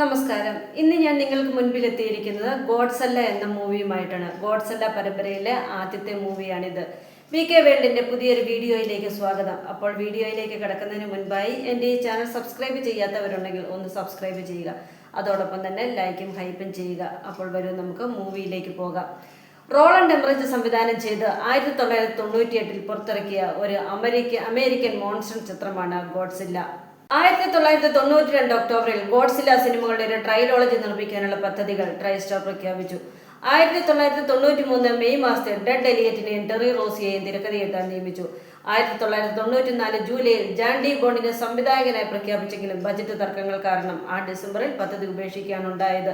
നമസ്കാരം. ഇന്ന് ഞാൻ നിങ്ങൾക്ക് മുൻപിൽ എത്തിയിരിക്കുന്നത് ഗോഡ്സല്ല എന്ന മൂവിയുമായിട്ടാണ്. ഗോഡ്സല്ല പരമ്പരയിലെ ആദ്യത്തെ മൂവിയാണിത്. വി കെ വേൾഡിന്റെ പുതിയൊരു വീഡിയോയിലേക്ക് സ്വാഗതം. അപ്പോൾ വീഡിയോയിലേക്ക് കിടക്കുന്നതിന് മുൻപായി എന്റെ ഈ ചാനൽ സബ്സ്ക്രൈബ് ചെയ്യാത്തവരുണ്ടെങ്കിൽ ഒന്ന് സബ്സ്ക്രൈബ് ചെയ്യുക. അതോടൊപ്പം തന്നെ ലൈക്കും ഹൈപ്പും ചെയ്യുക. അപ്പോൾ വരും നമുക്ക് മൂവിയിലേക്ക് പോകാം. റോളണ്ട് എംബ്രജ് സംവിധാനം ചെയ്ത് ആയിരത്തി തൊള്ളായിരത്തി തൊണ്ണൂറ്റി എട്ടിൽ പുറത്തിറക്കിയ ഒരു അമേരിക്ക അമേരിക്കൻ മോൺസ്റ്റർ ചിത്രമാണ് ഗോഡ്സില്ല. ആയിരത്തി തൊള്ളായിരത്തി തൊണ്ണൂറ്റി രണ്ട് ഒക്ടോബറിൽ ഗോഡ്സില്ല സിനിമകളുടെ ഒരു ട്രയലോളജി നിർമ്മിക്കാനുള്ള പദ്ധതികൾ ട്രൈസ്റ്റാർ പ്രഖ്യാപിച്ചു. ആയിരത്തി തൊള്ളായിരത്തി തൊണ്ണൂറ്റി മൂന്ന് മെയ് മാസത്തിൽ ഡെഡ് എലിയറ്റിനെയും ടെറി റോസിയെയും തിരക്കഥയെഴുതാൻ നിയമിച്ചു. ആയിരത്തി തൊള്ളായിരത്തി തൊണ്ണൂറ്റി നാല് ജൂലൈയിൽ ജാൻ ഡി ബോണ്ടിനെ സംവിധായകനായി പ്രഖ്യാപിച്ചെങ്കിലും ബജറ്റ് തർക്കങ്ങൾ കാരണം ആ ഡിസംബറിൽ പദ്ധതി ഉപേക്ഷിക്കാനുണ്ടായത്.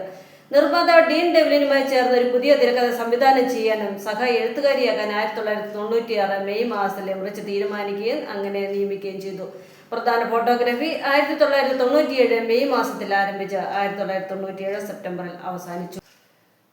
നിർമ്മാതാവ് ഡീൻ ഡെവലിനുമായി ചേർന്ന് ഒരു പുതിയ തിരക്കഥ സംവിധാനം ചെയ്യാനും സഹ എഴുത്തുകാരിയാകാൻ ആയിരത്തി തൊള്ളായിരത്തി തൊണ്ണൂറ്റിയാറ് മെയ് മാസത്തിൽ മുറിച്ച് തീരുമാനിക്കുകയും അങ്ങനെ നിയമിക്കുകയും ചെയ്തു. പ്രധാന ഫോട്ടോഗ്രാഫി ആയിരത്തി തൊള്ളായിരത്തി തൊണ്ണൂറ്റിയേഴ് മെയ് മാസത്തിൽ ആരംഭിച്ച് ആയിരത്തി തൊള്ളായിരത്തി തൊണ്ണൂറ്റിയേഴ് സെപ്റ്റംബറിൽ അവസാനിച്ചു.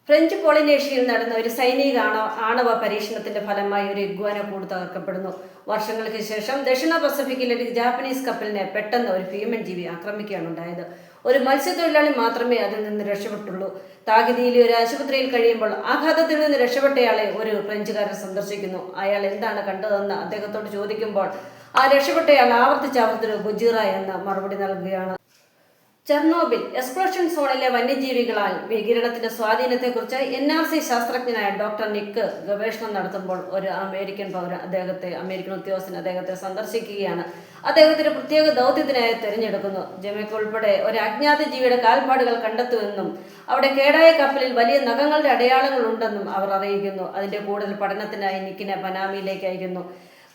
ഫ്രഞ്ച് പോളിനേഷ്യയിൽ നടന്ന ഒരു സൈനിക ആണവ ആണവ പരീക്ഷണത്തിന്റെ ഫലമായി ഒരു ഇഗ്വാന കൂട് തകർക്കപ്പെടുന്നു. വർഷങ്ങൾക്ക് ശേഷം ദക്ഷിണ പസഫിക്കിലെ ഒരു ജാപ്പനീസ് കപ്പലിനെ പെട്ടെന്ന് ഒരു ഭീമൻ ജീവി ആക്രമിക്കുകയാണ് ഉണ്ടായത്. ഒരു മത്സ്യത്തൊഴിലാളി മാത്രമേ അതിൽ നിന്ന് രക്ഷപ്പെട്ടുള്ളൂ. താഗിതിയിലെ ഒരു ആശുപത്രിയിൽ കഴിയുമ്പോൾ ആഘാതത്തിൽ നിന്ന് രക്ഷപ്പെട്ടയാളെ ഒരു ഫ്രഞ്ചുകാരൻ സന്ദർശിക്കുന്നു. അയാൾ എന്താണ് കണ്ടതെന്ന് അദ്ദേഹത്തോട് ചോദിക്കുമ്പോൾ ആ രക്ഷപ്പെട്ടയാൾ ആവർത്തിച്ച് ആവർത്തിച്ച് ഗുജീറ എന്ന മറുപടി നൽകുകയാണ്. ചെർണോബിൽ എക്സ്പ്ലോഷൻ സോണിലെ വന്യജീവികളാൽ വികിരണത്തിന്റെ സ്വാധീനത്തെക്കുറിച്ച് എൻ ആർ സി ശാസ്ത്രജ്ഞനായ ഡോക്ടർ നിക്ക് ഗവേഷണം നടത്തുമ്പോൾ ഒരു അമേരിക്കൻ പൗരൻ അദ്ദേഹത്തെ അമേരിക്കൻ ഉദ്യോഗസ്ഥൻ അദ്ദേഹത്തെ സന്ദർശിക്കുകയാണ്. അദ്ദേഹത്തിന്റെ പ്രത്യേക ദൗത്യത്തിനായി തിരഞ്ഞെടുക്കുന്നു. ജമയ്ക്ക് ഉൾപ്പെടെ ഒരു അജ്ഞാത ജീവിയുടെ കാൽപ്പാടുകൾ കണ്ടെത്തുമെന്നും അവിടെ കേടായ കപ്പലിൽ വലിയ നഖങ്ങളുടെ അടയാളങ്ങൾ ഉണ്ടെന്നും അവർ അറിയിക്കുന്നു. അതിന്റെ കൂടുതൽ പഠനത്തിനായി നിക്കിനെ പനാമിയിലേക്ക് അയക്കുന്നു.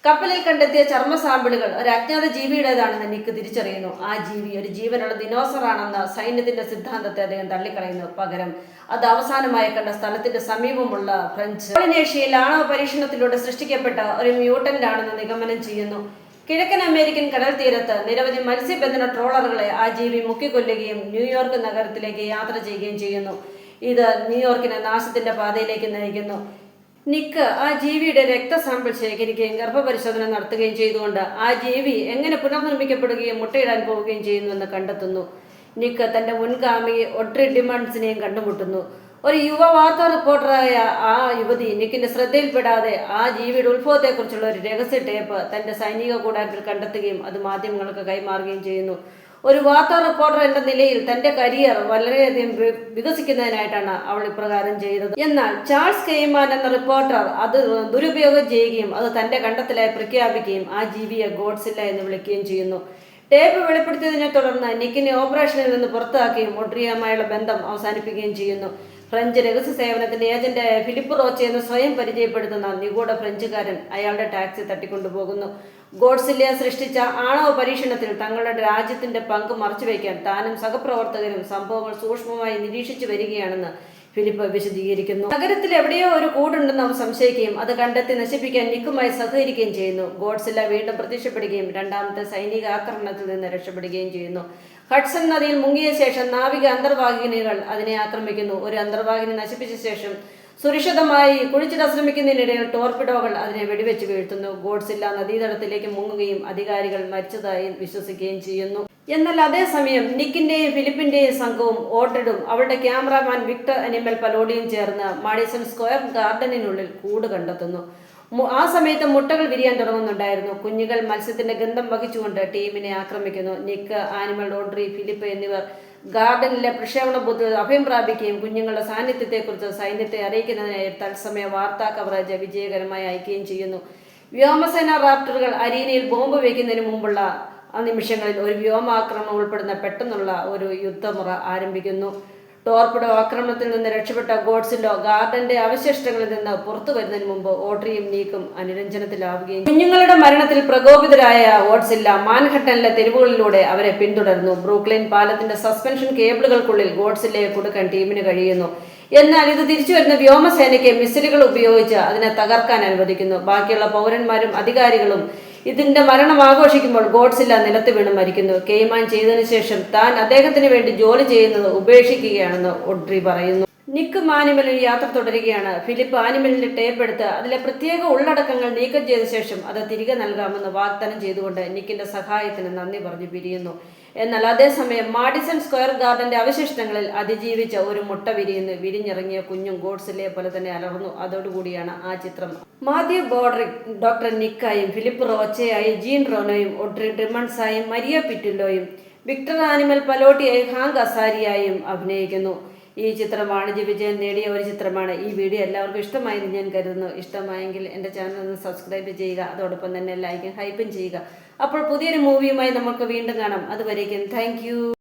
കപ്പലിൽ കണ്ടെത്തിയ ചർമ്മ സാമ്പിളുകൾ ഒരു അജ്ഞാത ജീവിയുടേതാണെന്ന് നിക്ക് തിരിച്ചറിയുന്നു. ആ ജീവി ഒരു ജീവനുള്ള ദിനോസറാണെന്ന സൈന്യത്തിന്റെ സിദ്ധാന്തത്തെ അദ്ദേഹം തള്ളിക്കളയുന്നു. പകരം അത് അവസാനമായി കണ്ട സ്ഥലത്തിന്റെ സമീപമുള്ള ഫ്രഞ്ച് പോളിനേഷ്യയിൽ ആണവ പരീക്ഷണത്തിലൂടെ സൃഷ്ടിക്കപ്പെട്ട ഒരു മ്യൂട്ടന്റ് ആണെന്ന് നിഗമനം ചെയ്യുന്നു. കിഴക്കൻ അമേരിക്കൻ കടൽ തീരത്ത് നിരവധി മത്സ്യബന്ധന ട്രോളറുകളെ ആ ജീവി മുക്കിക്കൊല്ലുകയും ന്യൂയോർക്ക് നഗരത്തിലേക്ക് യാത്ര ചെയ്യുകയും ചെയ്യുന്നു. ഇത് ന്യൂയോർക്കിനെ നാശത്തിന്റെ പാതയിലേക്ക് നയിക്കുന്നു. നിക്ക് ആ ജീവിയുടെ രക്തസാമ്പിൾ ശേഖരിക്കുകയും ഗർഭപരിശോധന നടത്തുകയും ചെയ്തുകൊണ്ട് ആ ജീവി എങ്ങനെ പുനർനിർമ്മിക്കപ്പെടുകയും മുട്ടയിടാൻ പോവുകയും ചെയ്യുന്നുവെന്ന് കണ്ടെത്തുന്നു. നിക്ക് തന്റെ മുൻഗാമി ഒട്രി ഡിമാൻഡ്സിനെയും കണ്ടുമുട്ടുന്നു. ഒരു യുവ വാർത്താ റിപ്പോർട്ടറായ ആ യുവതി നിക്കിന്റെ ശ്രദ്ധയിൽപ്പെടാതെ ആ ജീവിയുടെ ഉത്ഭവത്തെക്കുറിച്ചുള്ള ഒരു രഹസ്യ ടേപ്പ് തന്റെ സൈനിക കൂടാരത്തിൽ കണ്ടെത്തുകയും അത് മാധ്യമങ്ങൾക്ക് കൈമാറുകയും ചെയ്യുന്നു. ഒരു വാർത്താ റിപ്പോർട്ടർ എന്ന നിലയിൽ തന്റെ കരിയർ വളരെയധികം വികസിക്കുന്നതിനായിട്ടാണ് അവൾ ഇപ്രകാരം ചെയ്തത്. എന്നാൽ ചാൾസ് കെയ്മാൻ എന്ന റിപ്പോർട്ടർ അത് ദുരുപയോഗം ചെയ്യുകയും അത് തന്റെ കണ്ടെത്തലായി പ്രഖ്യാപിക്കുകയും ആ ജീവിയെ ഗോഡ്സില്ല എന്ന് വിളിക്കുകയും ചെയ്യുന്നു. ടേപ്പ് വെളിപ്പെടുത്തിയതിനെ തുടർന്ന് നിക്കിനെ ഓപ്പറേഷനിൽ നിന്ന് പുറത്താക്കുകയും ഒഡ്രിയുമായുള്ള ബന്ധം അവസാനിപ്പിക്കുകയും ചെയ്യുന്നു. ഫ്രഞ്ച് രഹസ്യ സേവനത്തിന്റെ ഏജന്റായ ഫിലിപ്പ് റോച്ച് എന്ന് സ്വയം പരിചയപ്പെടുത്തുന്ന നിഗൂഢ ഫ്രഞ്ചുകാരൻ അയാളുടെ ടാക്സി തട്ടിക്കൊണ്ടുപോകുന്നു. ഗോഡ്സില്യ സൃഷ്ടിച്ച ആണവ പരീക്ഷണത്തിൽ തങ്ങളുടെ രാജ്യത്തിന്റെ പങ്ക് മറച്ചുവെക്കാൻ താനും സഹപ്രവർത്തകരും സംഭവങ്ങൾ സൂക്ഷ്മമായി നിരീക്ഷിച്ചു വരികയാണെന്ന് ഫിലിപ്പ് വിശദീകരിക്കുന്നു. നഗരത്തിൽ എവിടെയോ ഒരു കൂടുണ്ടെന്ന് അവർ സംശയിക്കുകയും അത് കണ്ടെത്തി നശിപ്പിക്കാൻ നിക്കുമായി സഹകരിക്കുകയും ചെയ്യുന്നു. ഗോഡ്സില്ല വീണ്ടും പ്രത്യക്ഷപ്പെടുകയും രണ്ടാമത്തെ സൈനിക ആക്രമണത്തിൽ നിന്ന് രക്ഷപ്പെടുകയും ചെയ്യുന്നു. ഹഡ്സൺ നദിയിൽ മുങ്ങിയ ശേഷം നാവിക അന്തർവാഹിനികൾ അതിനെ ആക്രമിക്കുന്നു. ഒരു അന്തർവാഹിനി നശിപ്പിച്ച ശേഷം സുരക്ഷിതമായി കുഴിച്ചിടാൻ ശ്രമിക്കുന്നതിനിടയിൽ ടോർപിഡോകൾ അതിനെ വെടിവെച്ച് വീഴ്ത്തുന്നു. ഗോഡ്സില്ല നദീതടത്തിലേക്ക് മുങ്ങുകയും അധികാരികൾ മരിച്ചതായി വിശ്വസിക്കുകയും ചെയ്യുന്നു. എന്നാൽ അതേസമയം നിക്കിന്റെയും ഫിലിപ്പിന്റെയും സംഘവും ഓർഡിഡും അവരുടെ ക്യാമറാമാൻ വിക്ടർ അനിമൽ പലോഡിയും ചേർന്ന് മാഡിസൺ സ്ക്വയർ ഗാർഡനിനുള്ളിൽ കൂട് കണ്ടെത്തുന്നു. ആ സമയത്ത് മുട്ടകൾ വിരിയാൻ തുടങ്ങുന്നുണ്ടായിരുന്നു. കുഞ്ഞുകൾ മത്സ്യത്തിന്റെ ഗന്ധം വഹിച്ചുകൊണ്ട് ടീമിനെ ആക്രമിക്കുന്നു. നിക്ക് ആനിമൽ ഓഡ്രി ഫിലിപ്പ് എന്നിവർ ഗാർഡനിലെ പ്രക്ഷേപണ ബൂത്തിൽ അഭയം പ്രാപിക്കുകയും കുഞ്ഞുങ്ങളുടെ സാന്നിധ്യത്തെക്കുറിച്ച് സൈന്യത്തെ അറിയിക്കുന്നതിനായി തത്സമയ വാർത്താ കവറേജ് വിജയകരമായി അയക്കുകയും ചെയ്യുന്നു. വ്യോമസേന റാപ്റ്ററുകൾ അരീനയിൽ ബോംബ് വയ്ക്കുന്നതിന് മുമ്പുള്ള ആ നിമിഷങ്ങളിൽ ഒരു വ്യോമാക്രമണം ഉൾപ്പെടുന്ന പെട്ടെന്നുള്ള ഒരു യുദ്ധമുറ ആരംഭിക്കുന്നു. ടോർപിഡോ ആക്രമണത്തിൽ നിന്ന് രക്ഷപ്പെട്ട ഗോഡ്സിലോ ഗാർഡന്റെ അവശിഷ്ടങ്ങളിൽ നിന്ന് പുറത്തു വരുന്നതിന് മുമ്പ് ഓട്രിയും നീക്കും അനുരഞ്ജനത്തിലാവുകയും കുഞ്ഞുങ്ങളുടെ മരണത്തിൽ പ്രകോപിതരായ ഗോഡ്സില്ല മാൻഹട്ടനിലെ തെരുവുകളിലൂടെ അവരെ പിന്തുടർന്നു. ബ്രൂക്ലിൻ പാലത്തിന്റെ സസ്പെൻഷൻ കേബിളുകൾക്കുള്ളിൽ ഗോഡ്സില്ലയെ കൊടുക്കാൻ ടീമിന് കഴിയുന്നു. എന്നാൽ ഇത് തിരിച്ചു വരുന്ന വ്യോമസേനയ്ക്ക് മിസൈലുകൾ ഉപയോഗിച്ച് അതിനെ തകർക്കാൻ അനുവദിക്കുന്നു. ബാക്കിയുള്ള പൗരന്മാരും അധികാരികളും ഇതിന്റെ മരണം ആഘോഷിക്കുമ്പോൾ ഗോഡ്സില്ല നിലത്ത് വീണ് മരിക്കുന്നു. കെയ്മാൻ ചെയ്തതിനു ശേഷം താൻ അദ്ദേഹത്തിന് വേണ്ടി ജോലി ചെയ്യുന്നത് ഉപേക്ഷിക്കുകയാണെന്ന് ഒഡ്രി പറയുന്നു. നിക്ക് ആനിമലിൽ യാത്ര തുടരുകയാണ്. ഫിലിപ്പ് ആനിമലിന്റെ ടേപ്പ് എടുത്ത് അതിലെ പ്രത്യേക ഉള്ളടക്കങ്ങൾ നീക്കം ചെയ്ത ശേഷം അത് തിരികെ നൽകാമെന്ന് വാഗ്ദാനം ചെയ്തുകൊണ്ട് നിക്കിന്റെ സഹായത്തിന് നന്ദി പറഞ്ഞു പിരിയുന്നു. എന്നാൽ അതേസമയം മാഡിസൺ സ്ക്വയർ ഗാർഡന്റെ അവശിഷ്ടങ്ങളിൽ അതിജീവിച്ച ഒരു മുട്ട വിരിയുന്നു. വിരിഞ്ഞിറങ്ങിയ കുഞ്ഞും ഗോഡ്സിലെ പോലെ തന്നെ അലർന്നു അതോടുകൂടിയാണ് ആ ചിത്രം. മാത്യു ബോഡറിക് ഡോക്ടർ നിക്കായും ഫിലിപ്പ് റോച്ചയായി ജീൻ റോനോയും ഒട്രി ഡ്രിമൺസായും മരിയ പിറ്റില്ലോയും വിക്ടർ ആനിമൽ പലോട്ടിയായി ഹാങ് അസാരിയായും അഭിനയിക്കുന്നു. ഈ ചിത്രം വാണിജ്യ വിജയം നേടിയ ഒരു ചിത്രമാണ്. ഈ വീഡിയോ എല്ലാവർക്കും ഇഷ്ടമായെന്ന് ഞാൻ കരുതുന്നു. ഇഷ്ടമായെങ്കിൽ എന്റെ ചാനൽ ഒന്ന് സബ്സ്ക്രൈബ് ചെയ്യുക. അതോടൊപ്പം തന്നെ ലൈക്കും ഹൈപ്പും ചെയ്യുക. അപ്പോൾ പുതിയൊരു മൂവിയുമായി നമുക്ക് വീണ്ടും കാണാം. അതുവരേക്കും താങ്ക്